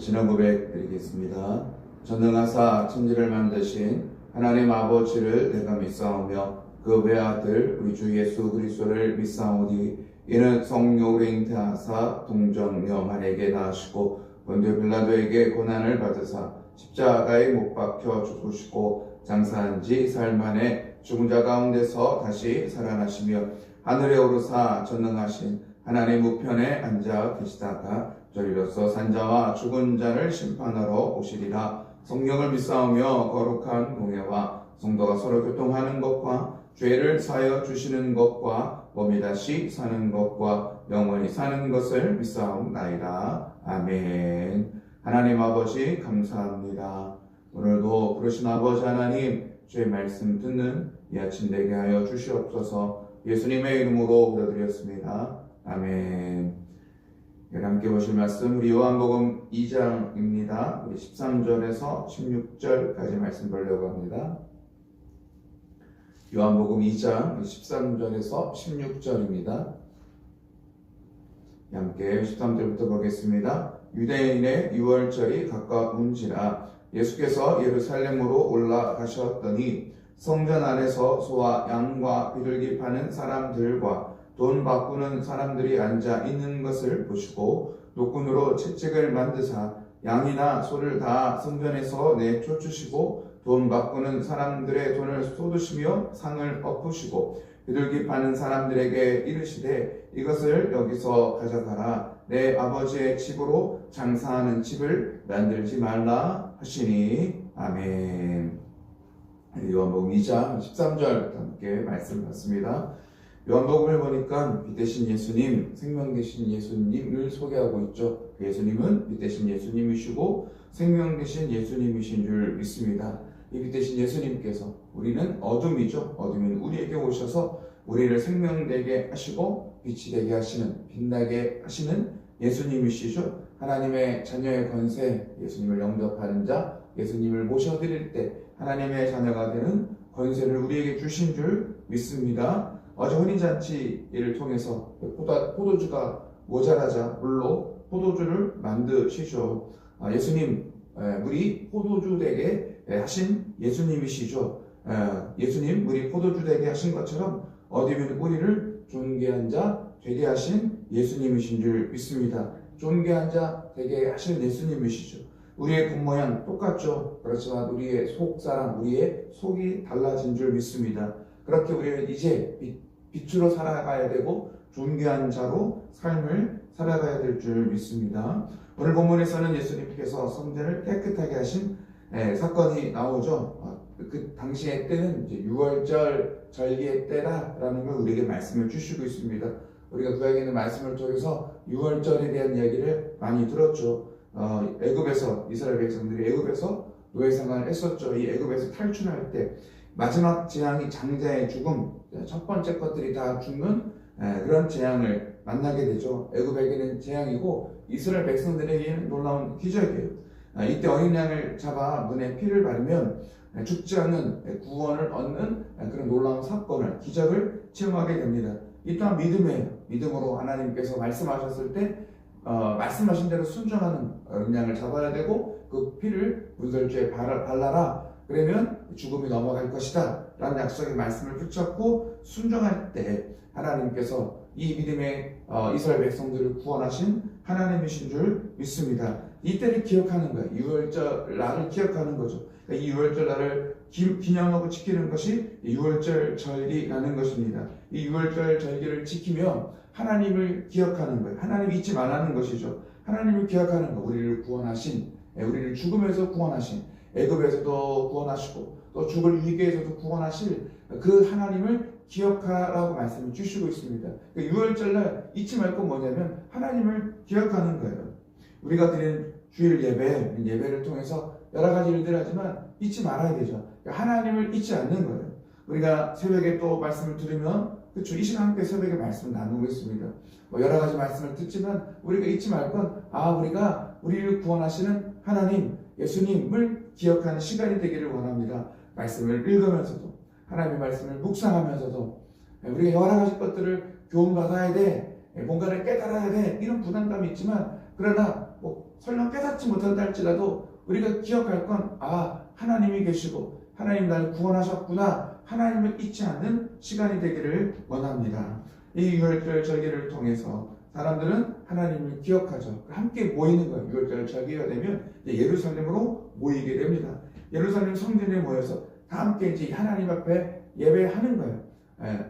신앙 고백 드리겠습니다. 전능하사 천지를 만드신 하나님 아버지를 내가 믿사오며 그 외아들 우리 주 예수 그리스도를 믿사오니 이는 성령으로 잉태하사 동정녀 마리에게 낳으시고 본디오 빌라도에게 고난을 받으사 십자가에 못 박혀 죽으시고 장사한 지 사흘 만에 죽은 자 가운데서 다시 살아나시며 하늘에 오르사 전능하신 하나님 우편에 앉아 계시다가 저리로서 산자와 죽은 자를 심판하러 오시리라. 성령을 믿사오며 거룩한 공예와 성도가 서로 교통하는 것과 죄를 사여 주시는 것과 몸이 다시 사는 것과 영원히 사는 것을 믿사옵나이다. 아멘. 하나님 아버지 감사합니다. 오늘도 부르신 아버지 하나님 주의 말씀 듣는 이 아침 되게 하여 주시옵소서. 예수님의 이름으로 기도드렸습니다 아멘 네, 함께 보실 말씀 우리 요한복음 2장입니다. 우리 13절에서 16절까지 말씀 보려고 합니다. 요한복음 2장 13절에서 16절입니다. 함께 13절부터 보겠습니다. 유대인의 6월절이 가까운지라 예수께서 예루살렘으로 올라가셨더니 성전 안에서 소와 양과 비둘기 파는 사람들과 돈 바꾸는 사람들이 앉아 있는 것을 보시고 노끈으로 채찍을 만드사 양이나 소를 다 성전에서 내쫓으시고 돈 바꾸는 사람들의 돈을 쏟으시며 상을 엎으시고 비둘기 파는 사람들에게 이르시되 이것을 여기서 가져가라. 내 아버지의 집으로 장사하는 집을 만들지 말라 하시니. 아멘. 요한복음 2장 13절 함께 말씀 받습니다. 요한복음을 보니까 빛 대신 예수님, 생명 되신 예수님을 소개하고 있죠. 그 예수님은 빛 대신 예수님이시고 생명 되신 예수님이신 줄 믿습니다. 이 빛 대신 예수님께서 우리는 어둠이죠. 어둠은 우리에게 오셔서 우리를 생명되게 하시고 빛이 되게 하시는 빛나게 하시는 예수님이시죠. 하나님의 자녀의 권세, 예수님을 영접하는 자, 예수님을 모셔드릴 때 하나님의 자녀가 되는 권세를 우리에게 주신 줄 믿습니다. 어제 혼인잔치를 통해서 포도, 포도 주가 모자라자 물로 포도주를 만드시죠. 아, 예수님, 우리 포도주 되게 하신 예수님이시죠. 예수님, 우리 포도주 되게 하신 것처럼 어디면 우리를 존귀한 자 되게 하신 예수님이신 줄 믿습니다. 존귀한 자 되게 하신 예수님이시죠. 우리의 겉모양 똑같죠. 그렇지만 우리의 속사람, 우리의 속이 달라진 줄 믿습니다. 그렇게 우리는 이제 빛 으로 살아가야 되고 존귀한 자로 삶을 살아가야 될 줄 믿습니다. 오늘 본문에서는 예수님께서 성전을 깨끗하게 하신 예, 사건이 나오죠. 아, 그 당시의 때는 이제 6월절 절기의 때다라는 걸 우리에게 말씀을 주시고 있습니다. 우리가 구약에 있는 말씀을 통해서 6월절에 대한 이야기를 많이 들었죠. 어, 애굽에서 이스라엘 백성들이 애굽에서 노예 생활을 했었죠. 이 애굽에서 탈출할 때 마지막 재앙이 장자의 죽음, 첫 번째 것들이 다 죽는 그런 재앙을 만나게 되죠. 애굽에게는 재앙이고 이스라엘 백성들에게는 놀라운 기적이에요. 아, 이때 어린 양을 잡아 눈에 피를 바르면 죽지 않는 구원을 얻는 그런 놀라운 사건을 기적을 체험하게 됩니다. 이 또한 믿음이에요. 믿음으로 하나님께서 말씀하셨을 때 어, 말씀하신 대로 순종하는 어린 양을 잡아야 되고 그 피를 물결주에 발라라. 그러면 죽음이 넘어갈 것이다. 라는 약속의 말씀을 붙잡고 순종할 때 하나님께서 이 믿음의 어, 이스라엘 백성들을 구원하신 하나님이신 줄 믿습니다. 이때를 기억하는 거예요. 6월절 날을 기억하는 거죠. 그러니까 이 6월절 날을 기, 념하고 지키는 것이 6월절 절기라는 것입니다. 이 6월절 절기를 지키며 하나님을 기억하는 거예요. 하나님 잊지 말라는 것이죠. 하나님을 기억하는 거. 우리를 구원하신, 예, 우리를 죽음에서 구원하신, 애굽에서도 구원하시고 또 죽을 위기에서도 구원하실 그 하나님을 기억하라고 말씀을 주시고 있습니다. 그 6월절날 잊지 말건 뭐냐면 하나님을 기억하는 거예요. 우리가 드리는 주일 예배, 예배를 통해서 여러 가지 일들 하지만 잊지 말아야 되죠. 하나님을 잊지 않는 거예요. 우리가 새벽에 또 말씀을 들으면 그렇죠. 이 시간 함께 새벽에 말씀을 나누고 있습니다. 뭐 여러 가지 말씀을 듣지만 우리가 잊지 말 건 아 우리가 우리를 구원하시는 하나님 예수님을 기억하는 시간이 되기를 원합니다. 말씀을 읽으면서도 하나님의 말씀을 묵상하면서도 우리가 여러 가지 것들을 교훈받아야 돼 뭔가를 깨달아야 돼 이런 부담감이 있지만 그러나 뭐 설령 깨닫지 못한다 할지라도 우리가 기억할 건 아, 하나님이 계시고 하나님 나를 구원하셨구나. 하나님을 잊지 않는 시간이 되기를 원합니다. 이 유월절 절기를 통해서 사람들은 하나님을 기억하죠. 함께 모이는 거예요. 유월절 절기가 되면 예루살렘으로 모이게 됩니다. 예루살렘 성전에 모여서 다 함께 이제 하나님 앞에 예배하는 거예요. 예.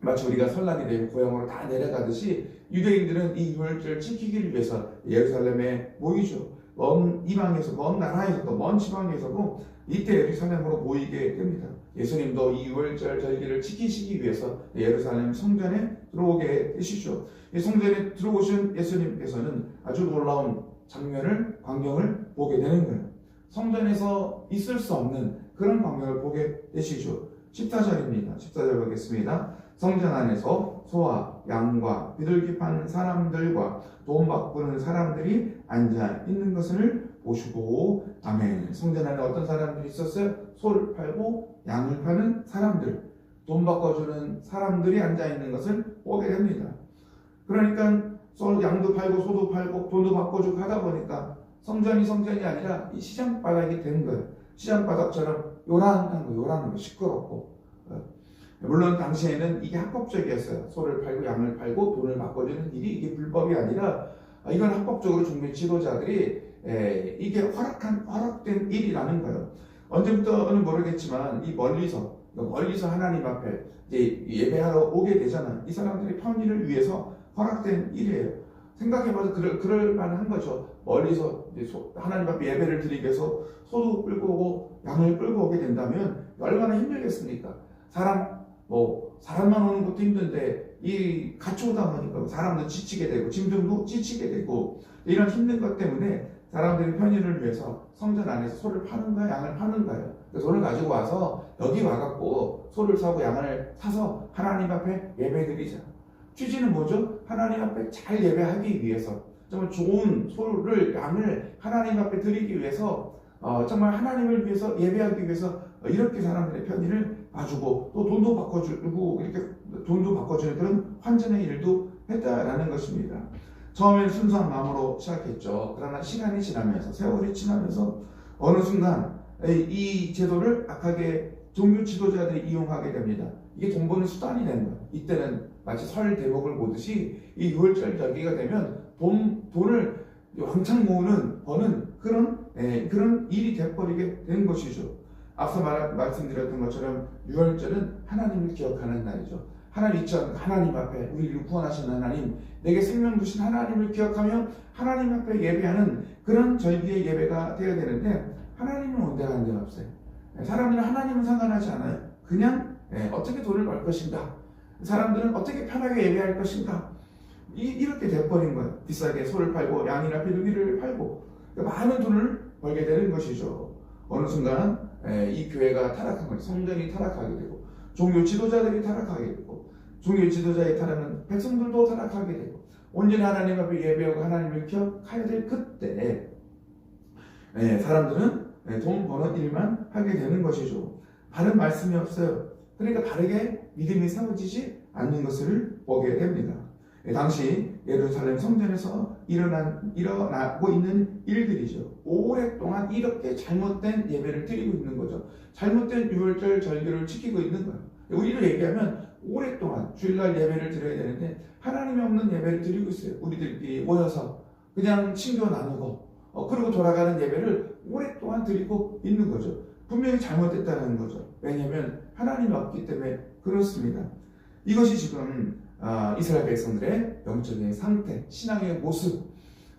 마치 우리가 설날이 되면 고향으로 다 내려가듯이 유대인들은 이 유월절 지키기를 위해서 예루살렘에 모이죠. 먼 이방에서, 먼 나라에서도, 먼 지방에서도 이때 예루살렘으로 모이게 됩니다. 예수님도 이 유월절 절기를 지키시기 위해서 예루살렘 성전에 들어오게 되시죠. 이 성전에 들어오신 예수님께서는 아주 놀라운 장면을, 광경을 보게 되는 거예요. 성전에서 있을 수 없는 그런 광경을 보게 되시죠. 14절입니다. 14절 보겠습니다. 성전 안에서 소와 양과 비둘기 파는 사람들과 돈 바꾸는 사람들이 앉아 있는 것을 보시고 아멘. 성전 안에 어떤 사람들이 있었어요? 소를 팔고 양을 파는 사람들, 돈 바꿔주는 사람들이 앉아 있는 것을 보게 됩니다. 그러니까 소, 양도 팔고 소도 팔고 돈도 바꿔주고 하다 보니까 성전이 성전이 아니라 이 시장 바닥이 된 거예요. 시장 바닥처럼 요란한 거, 요란한 거, 시끄럽고. 어. 물론 당시에는 이게 합법적이었어요. 소를 팔고 양을 팔고 돈을 바꿔주는 일이 이게 불법이 아니라 아, 이건 합법적으로 종교 지도자들이 에, 이게 허락한 허락된 일이라는 거예요. 언제부터는 모르겠지만 이 멀리서 멀리서 하나님 앞에 이제 예배하러 오게 되잖아요. 이 사람들의 편의를 위해서 허락된 일이에요. 생각해봐도 그럴, 그럴 만한 거죠. 멀리서 소, 하나님 앞에 예배를 드리기 위해서 소도 끌고 오고 양을 끌고 오게 된다면 얼마나 힘들겠습니까? 사람 뭐 사람만 오는 것도 힘든데 이 오다 보니까 사람도 지치게 되고 짐승도 지치게 되고 이런 힘든 것 때문에 사람들의 편의를 위해서 성전 안에서 소를 파는 거야 양을 파는 거예요. 그 소를 가지고 와서 여기 와갖고 소를 사고 양을 사서 하나님 앞에 예배드리자. 취지는 뭐죠? 하나님 앞에 잘 예배하기 위해서 정말 좋은 소를 양을 하나님 앞에 드리기 위해서 어, 정말 하나님을 위해서 예배하기 위해서 이렇게 사람들의 편의를 봐주고 또 돈도 바꿔주고 이렇게 돈도 바꿔주는 그런 환전의 일도 했다라는 것입니다. 처음에는 순수한 마음으로 시작했죠. 그러나 시간이 지나면서 세월이 지나면서 어느 순간 이 제도를 악하게 종교 지도자들이 이용하게 됩니다. 이게 돈 버는 수단이 되는 거예요. 이때는 마치 설 대목을 보듯이 이 6월절 절기가 되면 돈, 돈을 왕창 모으는 버는 그런 예, 그런 일이 돼버리게 된 것이죠. 앞서 말, 말씀드렸던 것처럼 6월절은 하나님을 기억하는 날이죠. 하나님 있죠. 하나님 앞에 우리를 구원하신 하나님, 내게 생명 주신 하나님을 기억하며 하나님 앞에 예배하는 그런 절기의 예배가 되어야 되는데 하나님은 온데간 데 없어요. 사람들은 하나님은 상관하지 않아요. 그냥 예, 어떻게 돈을 벌 것인가? 사람들은 어떻게 편하게 예배할 것인가? 이, 이렇게 돼버린 거예요. 비싸게 소를 팔고 양이나 비둘기를 팔고 그러니까 많은 돈을 벌게 되는 것이죠. 어느 순간 예, 이 교회가 타락한 거예요. 성전이 타락하게 되고 종교 지도자들이 타락하게 되고 종교 지도자의 타락은 백성들도 타락하게 되고 온전히 하나님 앞에 예배하고 하나님을 기억해야 될 그때 예, 사람들은 예, 돈 버는 일만 하게 되는 것이죠. 바른 말씀이 없어요. 그러니까 바르게 믿음이 세워지지 않는 것을 보게 됩니다. 예, 당시 예루살렘 성전에서 일어난, 일어나고 있는 일들이죠. 오랫동안 이렇게 잘못된 예배를 드리고 있는 거죠. 잘못된 유월절 절기를 지키고 있는 거예요. 우리를 얘기하면 오랫동안 주일날 예배를 드려야 되는데 하나님이 없는 예배를 드리고 있어요. 우리들끼리 모여서 그냥 친교 나누고 어, 그리고 돌아가는 예배를 오랫동안 드리고 있는 거죠. 분명히 잘못됐다는 거죠. 왜냐하면 하나님이 없기 때문에 그렇습니다. 이것이 지금 아, 이스라엘 백성들의 영적인 상태, 신앙의 모습,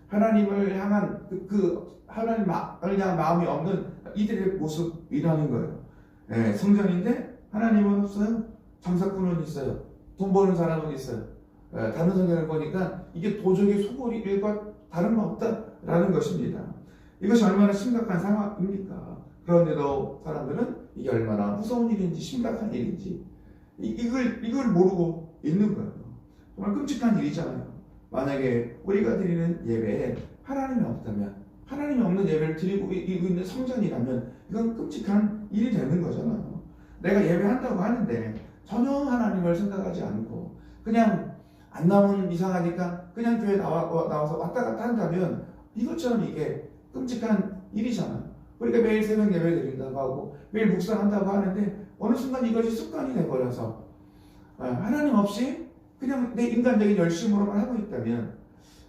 하나님을 향한 그, 그 하나님을 향한 마음이 없는 이들의 모습이라는 거예요. 네, 성전인데 하나님은 없어요. 장사꾼은 있어요. 돈 버는 사람은 있어요. 네, 다른 성경을 보니까 이게 도적의 소굴일과 다른 바 없다라는 것입니다. 이것이 얼마나 심각한 상황입니까? 그런데도 사람들은 이게 얼마나 무서운 일인지 심각한 일인지 이걸 이걸 모르고 있는 거예요. 정말 끔찍한 일이잖아요. 만약에 우리가 드리는 예배에 하나님이 없다면 하나님이 없는 예배를 드리고 있는 성전이라면 이건 끔찍한 일이 되는 거잖아요. 내가 예배한다고 하는데 전혀 하나님을 생각하지 않고 그냥 안 나오면 이상하니까 그냥 교회 나와, 나와서 왔다 갔다 한다면 이것처럼 이게 끔찍한 일이잖아요. 우리가 매일 새벽 예배 드린다고 하고 매일 묵상한다고 하는데 어느 순간 이것이 습관이 돼버려서 아, 하나님 없이 그냥 내 인간적인 열심으로만 하고 있다면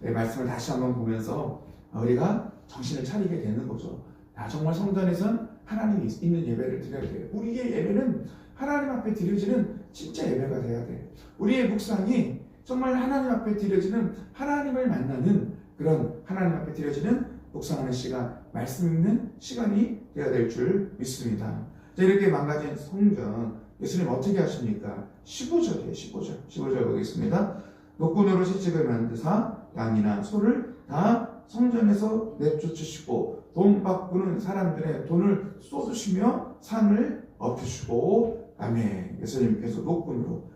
내 말씀을 다시 한번 보면서 우리가 정신을 차리게 되는 거죠. 야, 정말 성전에선 하나님이 있는 예배를 드려야 돼요. 우리의 예배는 하나님 앞에 드려지는 진짜 예배가 돼야 돼. 우리의 묵상이 정말 하나님 앞에 드려지는 하나님을 만나는 그런 하나님 앞에 드려지는 묵상하는 시간, 말씀 읽는 시간이 되어야 될 줄 믿습니다. 자, 이렇게 망가진 성전, 예수님 어떻게 하십니까? 15절이에요, 15절. 15절 보겠습니다. 노끈으로 채찍을 만드사 양이나 소를 다 성전에서 내쫓으시고 돈 바꾸는 사람들의 돈을 쏟으시며 산을 엎으시고 아멘. 예수님께서 노끈으로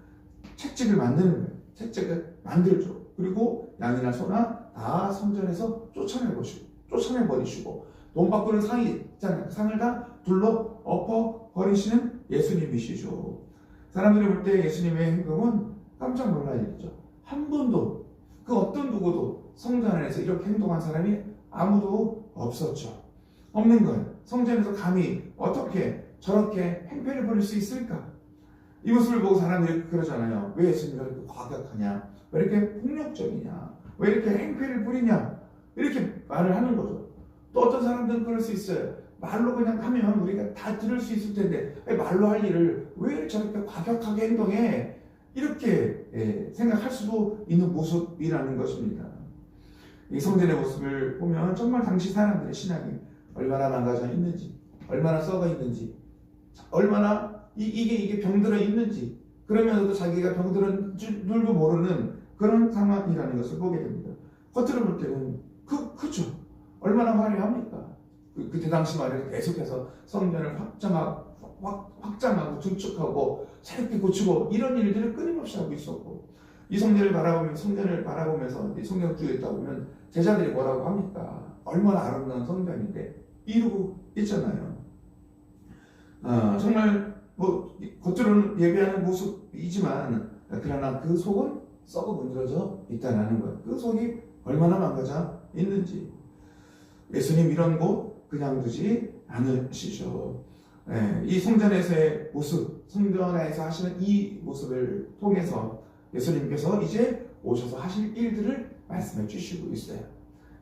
채찍을 만드는 거예요. 채찍을 만들죠. 그리고 양이나 소나 다 성전에서 쫓아내 보시고 쫓아내 버리시고 돈 바꾸는 상이 있잖아요. 상을 다 둘러 엎어 버리시는 예수님이시죠. 사람들이 볼 때 예수님의 행동은 깜짝 놀랄 일이죠. 한 번도 그 어떤 누구도 성전 안에서 이렇게 행동한 사람이 아무도 없었죠. 없는 거예요. 성전에서 감히 어떻게 저렇게 행패를 벌일 수 있을까? 이 모습을 보고 사람들이 그러잖아요. 왜 예수님이 이렇게 과격하냐? 왜 이렇게 폭력적이냐? 왜 이렇게 행패를 부리냐? 이렇게 말을 하는 거죠. 또 어떤 사람들은 그럴 수 있어요. 말로 그냥 하면 우리가 다 들을 수 있을 텐데 왜 말로 할 일을 왜 저렇게 과격하게 행동해? 이렇게 예, 생각할 수도 있는 모습이라는 것입니다. 이 성전의 모습을 보면 정말 당시 사람들의 신앙이 얼마나 망가져 있는지, 얼마나 썩어 있는지, 얼마나 이, 이게 이게 병들어 있는지, 그러면서도 자기가 병들은 줄도 모르는 그런 상황이라는 것을 보게 됩니다. 겉으로 볼 때는 크, 크죠. 얼마나 화려합니까? 그, 그때 당시 말에 계속해서 성전을 확장하고, 확, 확장하고 증축하고 새롭게 고치고 이런 일들을 끊임없이 하고 있었고 이 성전을 바라보면 성전을 바라보면서 이 성전 주에 있다 보면 제자들이 뭐라고 합니까? 얼마나 아름다운 성전인데 이루고 있잖아요. 어, 정말 뭐 겉으로는 예배하는 모습이지만 그러나 그 속은 썩어 문드러져 있다라는 거예요. 그 속이 얼마나 망가져 있는지 예수님 이런 곳 그냥 두지 않으시죠. 예, 이 성전에서의 모습, 성전에서 하시는 이 모습을 통해서 예수님께서 이제 오셔서 하실 일들을 말씀해 주시고 있어요.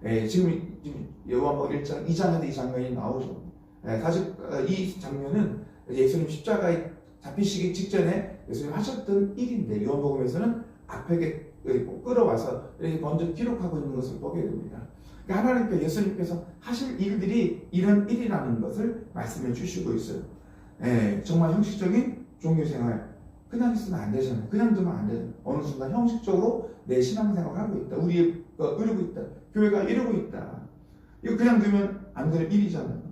예, 지금, 지금 요한복음 1장 2장에도 이 장면이 나오죠. 예, 사실 어, 이 장면은 예수님 십자가에 잡히시기 직전에 예수님 하셨던 일인데 요한복음에서는 앞에 끌어와서 이렇게 먼저 기록하고 있는 것을 보게 됩니다. 그러니까 하나님께 예수님께서 하실 일들이 이런 일이라는 것을 말씀해 주시고 있어요. 예, 정말 형식적인 종교생활 그냥 있으면 안 되잖아요. 그냥 두면 안 되잖아요. 어느 순간 형식적으로 내 신앙생활을 하고 있다. 우리가 이루고 있다. 교회가 이루고 있다. 이거 그냥 두면 안될 일이잖아요.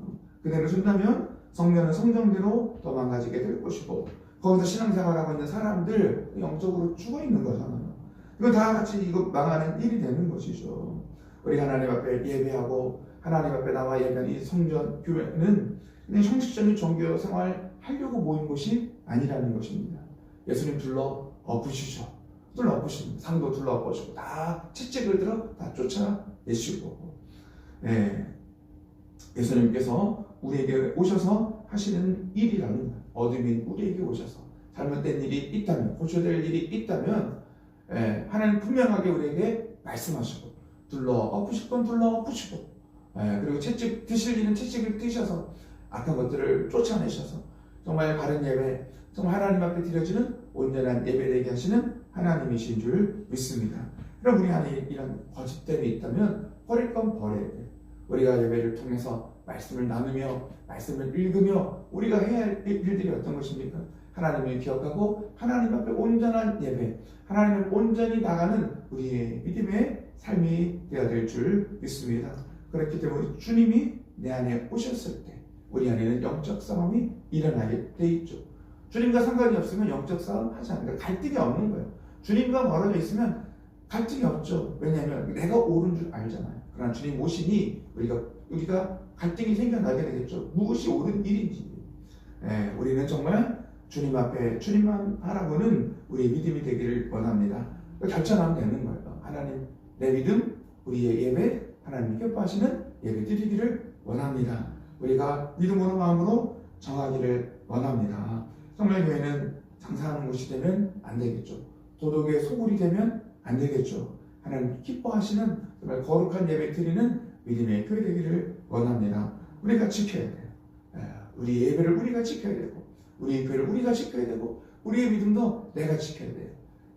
그대로 준다면 성전은 성전대로 더 망가지게 될 것이고 거기서 신앙생활하고 있는 사람들 영적으로 죽어 있는 거잖아요. 이거 다 같이 이거 망하는 일이 되는 것이죠. 우리 하나님 앞에 예배하고 하나님 앞에 나와 예배하는 이 성전 교회는 그냥 형식적인 종교 생활 하려고 모인 곳이 아니라는 것입니다. 예수님 둘러 엎으시죠. 둘러 엎으시고 상도 둘러 엎으시고 다 채찍을 들어 다 쫓아내시고 예. 예수님께서 우리에게 오셔서 하시는 일이라는. 어둠인 우리에게 오셔서 잘못된 일이 있다면 고쳐될 일이 있다면 예, 하나님 분명하게 우리에게 말씀하시고 둘러 엎으실 건 둘러 엎으시고 예, 그리고 채찍 드실 일은 채찍을 드셔서 악한 것들을 쫓아내셔서 정말 바른 예배 정말 하나님 앞에 드려지는 온전한 예배되게 하시는 하나님이신 줄 믿습니다. 그럼 우리 안에 이런 거짓됨이 있다면 버릴 건 버려야 돼요. 우리가 예배를 통해서 말씀을 나누며 말씀을 읽으며 우리가 해야 할 일들이 어떤 것입니까? 하나님을 기억하고 하나님 앞에 온전한 예배, 하나님을 온전히 나가는 우리의 믿음의 삶이 되어야 될 줄 믿습니다. 그렇기 때문에 주님이 내 안에 오셨을 때 우리 안에는 영적 싸움이 일어나게 돼 있죠. 주님과 상관이 없으면 영적 싸움 하지 않는 거예요. 갈등이 없는 거예요. 주님과 멀어져 있으면 갈등이 없죠. 왜냐하면 내가 옳은 줄 알잖아요. 그러나 주님 오시니 우리가 우리가 갈등이 생겨나게 되겠죠. 무엇이 옳은 일인지. 예, 우리는 정말 주님 앞에 주님만 바라보는 우리의 믿음이 되기를 원합니다. 결정하면 되는 거예요. 하나님 내 믿음, 우리의 예배, 하나님 기뻐하시는 예배 드리기를 원합니다. 우리가 믿음으로 마음으로 정하기를 원합니다. 정말 교회는 장사하는 곳이 되면 안 되겠죠. 도덕의 소굴이 되면 안 되겠죠. 하나님 기뻐하시는 정말 거룩한 예배 드리는 믿음의 교회 되기를 원합니다. 우리가 지켜야 돼요. 에, 우리 예배를 우리가 지켜야 되고, 우리 교회를 우리가 지켜야 되고, 우리의 믿음도 내가 지켜야 돼요.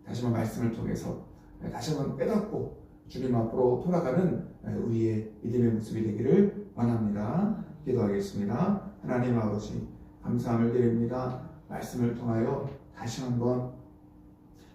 다시 한번 말씀을 통해서 에, 다시 한번 깨닫고 주님 앞으로 돌아가는 에, 우리의 믿음의 모습이 되기를 원합니다. 기도하겠습니다. 하나님 아버지 감사함을 드립니다. 말씀을 통하여 다시 한번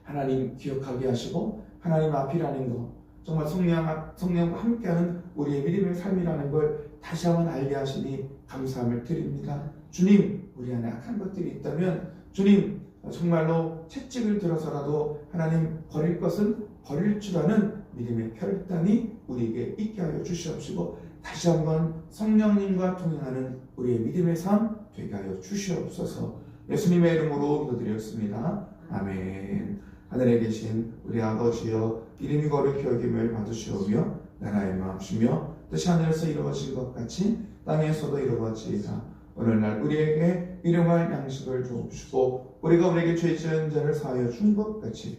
하나님 기억하게 하시고 하나님 앞이라는 것 정말 성령, 성령과 함께하는 우리의 믿음의 삶이라는 걸 다시 한번 알게 하시니 감사함을 드립니다. 주님 우리 안에 악한 것들이 있다면 주님 정말로 채찍을 들어서라도 하나님 버릴 것은 버릴 줄 아는 믿음의 혈단이 우리에게 있게 하여 주시옵시고 다시 한번 성령님과 통행하는 우리의 믿음의 삶 되게 하여 주시옵소서. 예수님의 이름으로 기도드렸습니다. 아멘. 하늘에 계신 우리 아버지여 이름이 거룩히 여김을 받으시오며 나라의 마음이며 뜻이 하늘에서 이루어진 것 같이 땅에서도 이루어지이다 오늘날 우리에게 일용할 양식을 주옵시고 우리가 우리에게 죄 지은 자를 사하여 준 것 같이